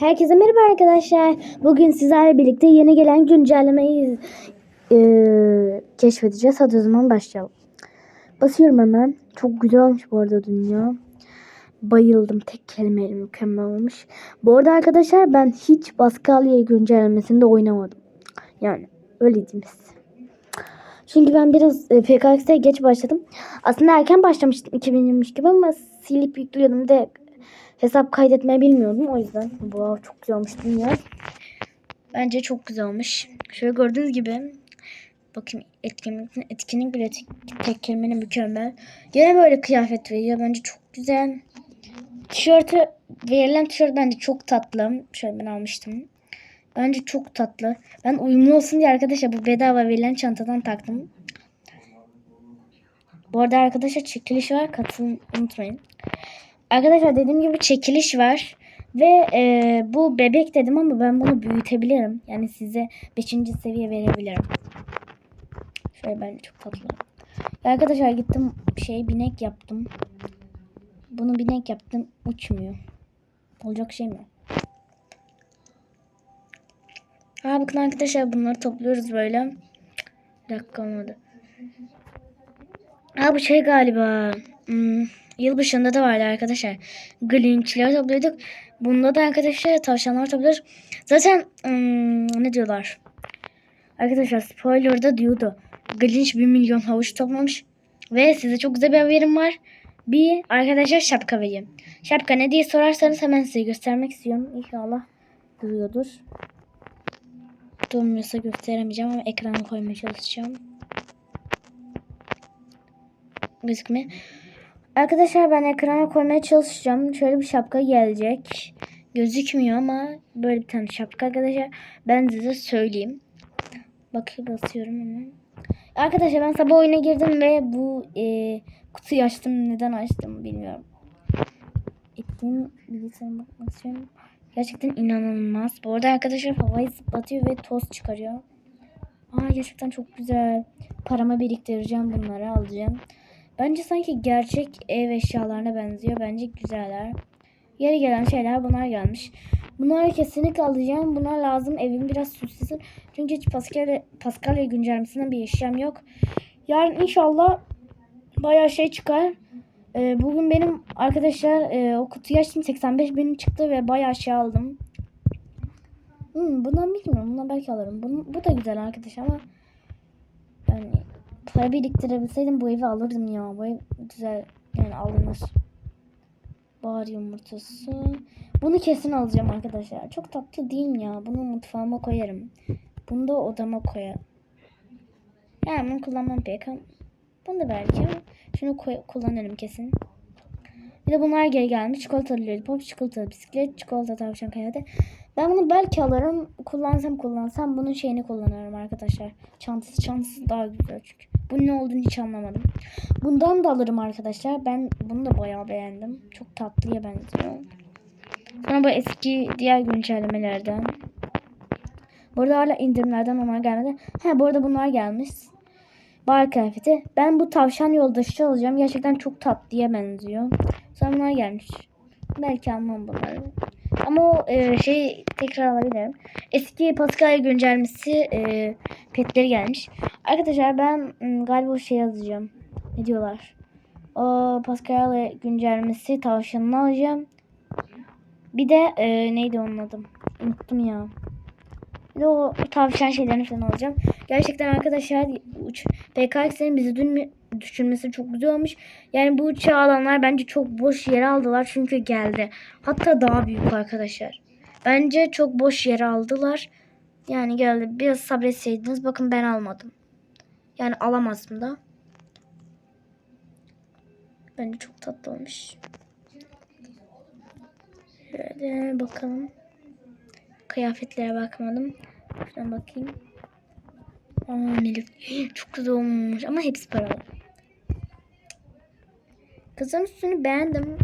Herkese merhaba arkadaşlar. Bugün sizlerle birlikte yeni gelen güncellemeyi eee, keşfedeceğiz. Hadi o zaman başlayalım. Basıyorum hemen. Çok güzel olmuş bu arada dünya. Bayıldım. Tek kelimeyle mükemmel olmuş. Bu arada arkadaşlar ben hiç Baskalya'yı güncellemesinde oynamadım. Yani öyle diyeyim. Çünkü ben biraz e, PKX'e geç başladım. Aslında erken başlamıştım 2023 gibi ama silip yüklüyordum de hesap kaydetmeyi bilmiyordum o yüzden. Wow çok güzel olmuş dünya. Bence çok güzel olmuş. Şöyle gördüğünüz gibi bakın etkinlik, etkinlik bile tek, tek kelimenin mükemmel. Yine böyle kıyafet veriyor. Bence çok güzel. Tişörtü verilen tişört bence çok tatlı. Şöyle ben almıştım. Bence çok tatlı. Ben uyumlu olsun diye arkadaşlar bu bedava verilen çantadan taktım. Bu arada arkadaşlar çekiliş var. Katılın unutmayın. Arkadaşlar dediğim gibi çekiliş var. Ve e, bu bebek dedim ama ben bunu büyütebilirim. Yani size 5. seviye verebilirim. Şöyle bence çok tatlı. Arkadaşlar gittim şey binek yaptım. Bunu binek yaptım. Uçmuyor. Olacak şey mi? Ha bakın arkadaşlar bunları topluyoruz böyle. Bir dakika olmadı. Ha bu şey galiba. Hmm, yılbaşında da vardı arkadaşlar. Glinch'leri topluyorduk. Bunda da arkadaşlar tavşanlar topluyoruz. Zaten hmm, ne diyorlar? Arkadaşlar spoiler'da diyordu. Glinch 1 milyon havuç toplamış. Ve size çok güzel bir haberim var. Bir arkadaşlar şapka vereyim. Şapka ne diye sorarsanız hemen size göstermek istiyorum. İnşallah duruyordur. Durmuyorsa gösteremeyeceğim ama ekrana koymaya çalışacağım. Gözükme. Arkadaşlar ben ekrana koymaya çalışacağım. Şöyle bir şapka gelecek. Gözükmüyor ama böyle bir tane şapka arkadaşlar. Ben size söyleyeyim. Bakayım basıyorum hemen. Arkadaşlar ben sabah oyuna girdim ve bu e, kutuyu açtım. Neden açtım bilmiyorum. Ettiğim bilgisayara bakmak istiyorum. Gerçekten inanılmaz. Bu arada arkadaşlar havayı zıplatıyor ve toz çıkarıyor. Aa gerçekten çok güzel. Paramı biriktireceğim bunları alacağım. Bence sanki gerçek ev eşyalarına benziyor. Bence güzeller. Yeri gelen şeyler bunlar gelmiş. Bunları kesinlikle alacağım. Bunlar lazım. Evim biraz süslesin. Çünkü hiç Pascal, Pascalya güncellemesinden bir eşyam yok. Yarın inşallah bayağı şey çıkar. Ee, bugün benim arkadaşlar e, o kutuyu açtım 85 bin çıktı ve bayağı şey aldım. Hmm, bundan bilmiyorum. Bundan belki alırım. Bunu, bu da güzel arkadaş ama para biriktirebilseydim bu evi alırdım ya. Bu ev güzel yani alınır. Bahar yumurtası. Bunu kesin alacağım arkadaşlar. Çok tatlı değil mi ya? Bunu mutfağıma koyarım. Bunu da odama koyarım. Bunu kullanmam pek bunu da belki şunu kullanırım kesin. Bir de bunlar geri gelmiş. Çikolatalı lollipop, çikolatalı bisiklet, çikolata tavşan kayada. Ben bunu belki alırım. Kullansam kullansam bunun şeyini kullanıyorum arkadaşlar. Çantası çantası daha güzel çünkü. Bunun ne olduğunu hiç anlamadım. Bundan da alırım arkadaşlar. Ben bunu da bayağı beğendim. Çok tatlıya benziyor. Sonra bu eski diğer güncellemelerden. Burada hala indirimlerden onlar gelmedi. Ha bu arada bunlar gelmiş. Bar kıyafeti. Ben bu tavşan yoldaşı alacağım. Gerçekten çok tatlıya benziyor. Sonra bunlar gelmiş. Belki almam bunları. Ama o e, şey tekrar alabilirim. Eski Paskalya güncellemesi e, petleri gelmiş. Arkadaşlar ben galiba o şey yazacağım. Ne diyorlar? O Paskalya güncellemesi tavşanını alacağım. Bir de e, neydi onun adı? Unuttum ya. Bir de o tavşan şeylerini falan alacağım. Gerçekten arkadaşlar uç, PKX'lerin bizi dün düşürmesi çok güzel olmuş. Yani bu uçağı alanlar bence çok boş yere aldılar çünkü geldi. Hatta daha büyük arkadaşlar. Bence çok boş yere aldılar. Yani geldi. Biraz sabretseydiniz. Bakın ben almadım. Yani alamazdım da. Bence çok tatlı olmuş. Şöyle bakalım. Kıyafetlere bakmadım. Şuradan bakayım. Aa Melih. Çok güzel olmuş ama hepsi paralı. Kızın üstünü beğendim.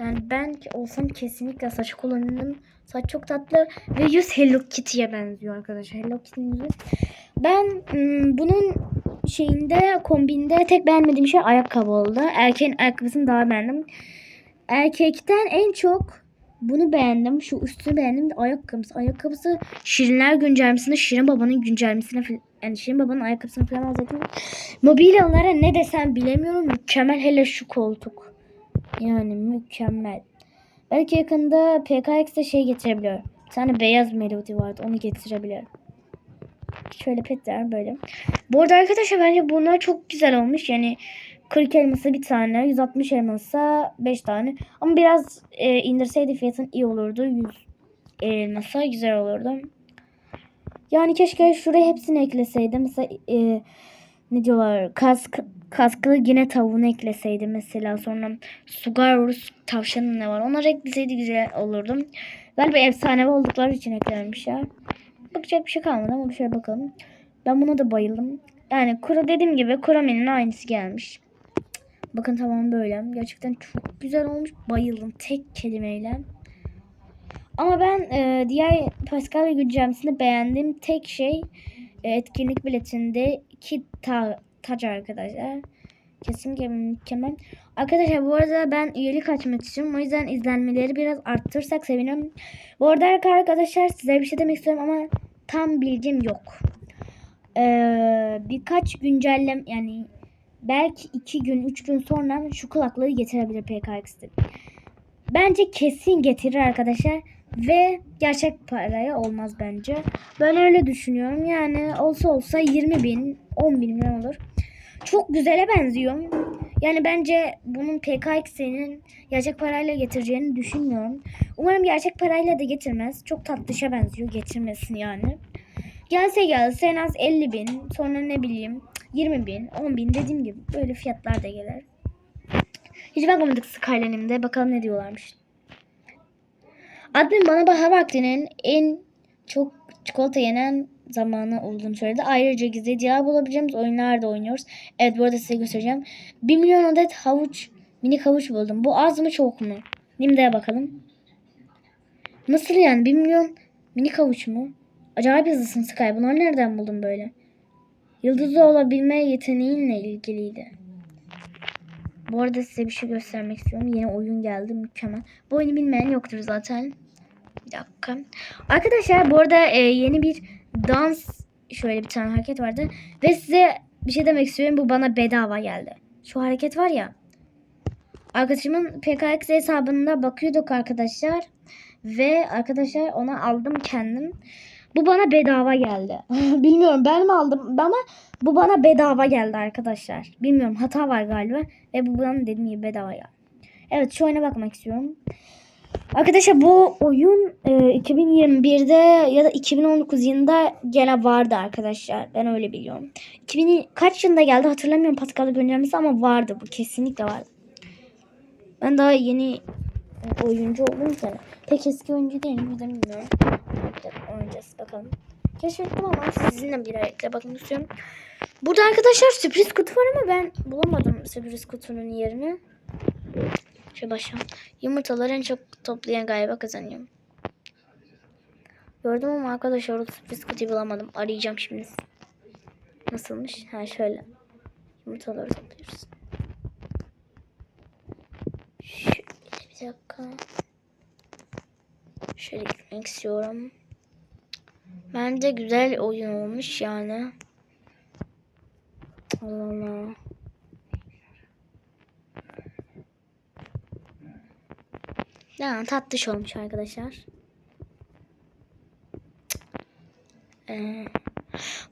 Yani ben olsam kesinlikle saç kullanırım. Saç çok tatlı ve yüz Hello Kitty'ye benziyor arkadaşlar. Hello Kitty'nin yüzü. Ben ım, bunun şeyinde kombinde tek beğenmediğim şey ayakkabı oldu. Erkeğin ayakkabısını daha beğendim. Erkekten en çok Bunu beğendim. Şu üstünü beğendim. de Ayakkabısı. Ayakkabısı Şirinler güncellemesinde Şirin Baba'nın güncellemesine yani Şirin Baba'nın ayakkabısını falan alacağım. Mobilyalara ne desem bilemiyorum. Mükemmel hele şu koltuk. Yani mükemmel. Belki yakında PKX'de şey getirebiliyor. Bir tane beyaz melodi vardı. Onu getirebilir. Şöyle petler böyle. Bu arada arkadaşlar bence bunlar çok güzel olmuş. Yani 40 elması bir tane, 160 elmasa 5 tane. Ama biraz e, indirseydi fiyatın iyi olurdu. 100 elmasa güzel olurdu. Yani keşke şuraya hepsini ekleseydi. Mesela e, ne diyorlar kask kasklı yine tavuğunu ekleseydi mesela sonra Sugarus tavşanı ne var onları ekleseydi güzel olurdu. Galiba efsanevi oldukları için eklenmişler. Bakacak bir şey kalmadı ama bir şöyle bakalım. Ben buna da bayıldım. Yani kura dediğim gibi Kurami'nin aynısı gelmiş. Bakın tamam böyle. Gerçekten çok güzel olmuş. Bayıldım tek kelimeyle. Ama ben e, diğer Pascal ve güncellemesinde beğendiğim tek şey e, etkinlik biletindeki ta, taç arkadaşlar. Kesinlikle mükemmel. Arkadaşlar bu arada ben üyelik açmak istiyorum. O yüzden izlenmeleri biraz arttırırsak sevinirim. Bu arada arkadaşlar size bir şey demek istiyorum ama tam bilgim yok. Ee, birkaç güncellem yani belki iki gün üç gün sonra şu kulaklığı getirebilir PKX'de. Bence kesin getirir arkadaşlar. Ve gerçek paraya olmaz bence. Ben öyle düşünüyorum. Yani olsa olsa 20 bin 10 bin lira olur. Çok güzele benziyor. Yani bence bunun PKX'nin gerçek parayla getireceğini düşünmüyorum. Umarım gerçek parayla da getirmez. Çok tatlışa benziyor getirmesin yani. Gelse gelse en az 50 bin sonra ne bileyim 20 bin 10 bin dediğim gibi böyle fiyatlar da gelir. Hiç bakmadık Skyline'imde bakalım ne diyorlarmış. Admin bana bahar vaktinin en çok çikolata yenen zamanı olduğunu söyledi. Ayrıca gizli cevap bulabileceğimiz oyunlar da oynuyoruz. Evet bu arada size göstereceğim. 1 milyon adet havuç, minik havuç buldum. Bu az mı çok mu? Nimde'ye bakalım. Nasıl yani 1 milyon minik havuç mu? Acayip hızlısın Sky. Bunları nereden buldun böyle? Yıldızlı olabilme yeteneğinle ilgiliydi. Bu arada size bir şey göstermek istiyorum. Yeni oyun geldi. Mükemmel. Bu oyunu bilmeyen yoktur zaten. Bir dakika. Arkadaşlar bu arada e, yeni bir dans şöyle bir tane hareket vardı. Ve size bir şey demek istiyorum. Bu bana bedava geldi. Şu hareket var ya. Arkadaşımın PKX hesabında bakıyorduk arkadaşlar. Ve arkadaşlar ona aldım kendim. Bu bana bedava geldi. Bilmiyorum ben mi aldım ama bu bana bedava geldi arkadaşlar. Bilmiyorum hata var galiba. Ve bu bana dediğim gibi bedava geldi. Evet şu oyuna bakmak istiyorum. Arkadaşlar bu oyun e, 2021'de ya da 2019 yılında gene vardı arkadaşlar. Ben öyle biliyorum. 2000 kaç yılında geldi hatırlamıyorum Pascal'da güncellemesi ama vardı bu kesinlikle vardı. Ben daha yeni oyuncu oldum ki. Pek eski oyuncu değilim. Bilmiyorum. Oynayacağız bakalım. Keşfettim ama sizinle bir ayakla bakmak istiyorum. Burada arkadaşlar sürpriz kutu var ama ben bulamadım sürpriz kutunun yerini. Şu başa. Yumurtaları en çok toplayan galiba kazanıyor. Gördüm ama arkadaşlar orada sürpriz kutuyu bulamadım. Arayacağım şimdi. Nasılmış? Ha şöyle. Yumurtaları topluyoruz. Şöyle bir dakika. Şöyle gitmek istiyorum. Bence güzel oyun olmuş yani. Allah Allah. Yani tatlış olmuş arkadaşlar. Ee,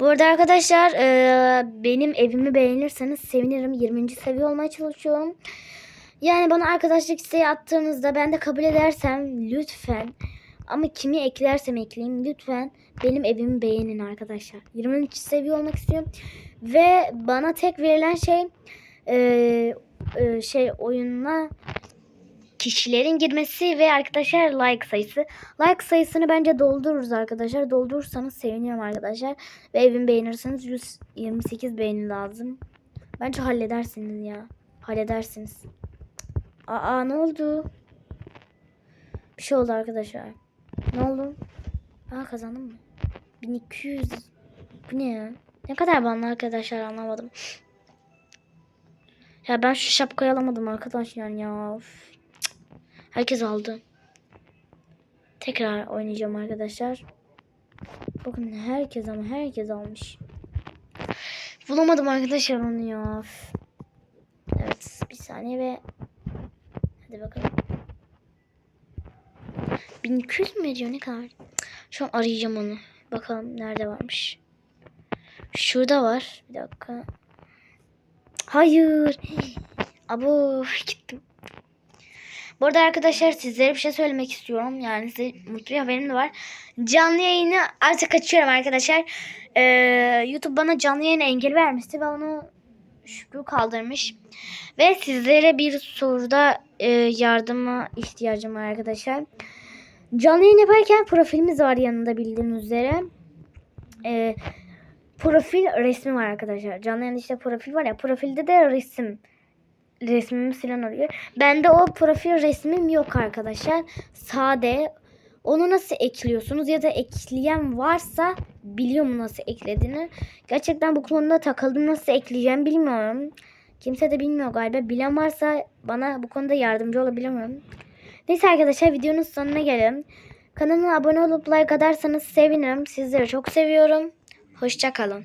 bu arada arkadaşlar e, benim evimi beğenirseniz sevinirim. 20. seviye olmaya çalışıyorum. Yani bana arkadaşlık isteği attığınızda ben de kabul edersem lütfen ama kimi eklersem ekleyeyim lütfen benim evimi beğenin arkadaşlar. 20. seviye olmak istiyorum. Ve bana tek verilen şey e, e, şey oyununa kişilerin girmesi ve arkadaşlar like sayısı. Like sayısını bence doldururuz arkadaşlar. Doldurursanız sevinirim arkadaşlar. Ve evimi beğenirseniz 128 beğeni lazım. Bence halledersiniz ya. Halledersiniz. Aa ne oldu? Bir şey oldu arkadaşlar. Ne oldu? Aa kazandım mı? 1200. Bu ne ya? Ne kadar bana arkadaşlar anlamadım. Ya ben şu şapkayı alamadım arkadaşlar ya. Of. Herkes aldı. Tekrar oynayacağım arkadaşlar. Bakın herkes ama herkes almış. Bulamadım arkadaşlar onu ya. Evet bir saniye ve hadi bakalım. 1200 mü ediyor ne kadar? Şu an arayacağım onu. Bakalım nerede varmış. Şurada var. Bir dakika. Hayır. Abo gittim. Bu arada arkadaşlar sizlere bir şey söylemek istiyorum. Yani size mutlu bir haberim de var. Canlı yayını artık açıyorum arkadaşlar. Ee, YouTube bana canlı yayına engel vermişti ve onu şükrü kaldırmış. Ve sizlere bir soruda e, yardıma ihtiyacım var arkadaşlar. Canlı yayın yaparken profilimiz var yanında bildiğiniz üzere. Ee, profil resmi var arkadaşlar. Canlı yayında işte profil var ya. Profilde de resim resmimiz falan oluyor. Bende o profil resmim yok arkadaşlar. Sade. Onu nasıl ekliyorsunuz ya da ekleyen varsa biliyor mu nasıl eklediğini. Gerçekten bu konuda takıldım nasıl ekleyeceğim bilmiyorum. Kimse de bilmiyor galiba. Bilen varsa bana bu konuda yardımcı olabilir mi? Neyse arkadaşlar videonun sonuna gelelim. Kanalıma abone olup like atarsanız sevinirim. Sizleri çok seviyorum. Hoşça kalın.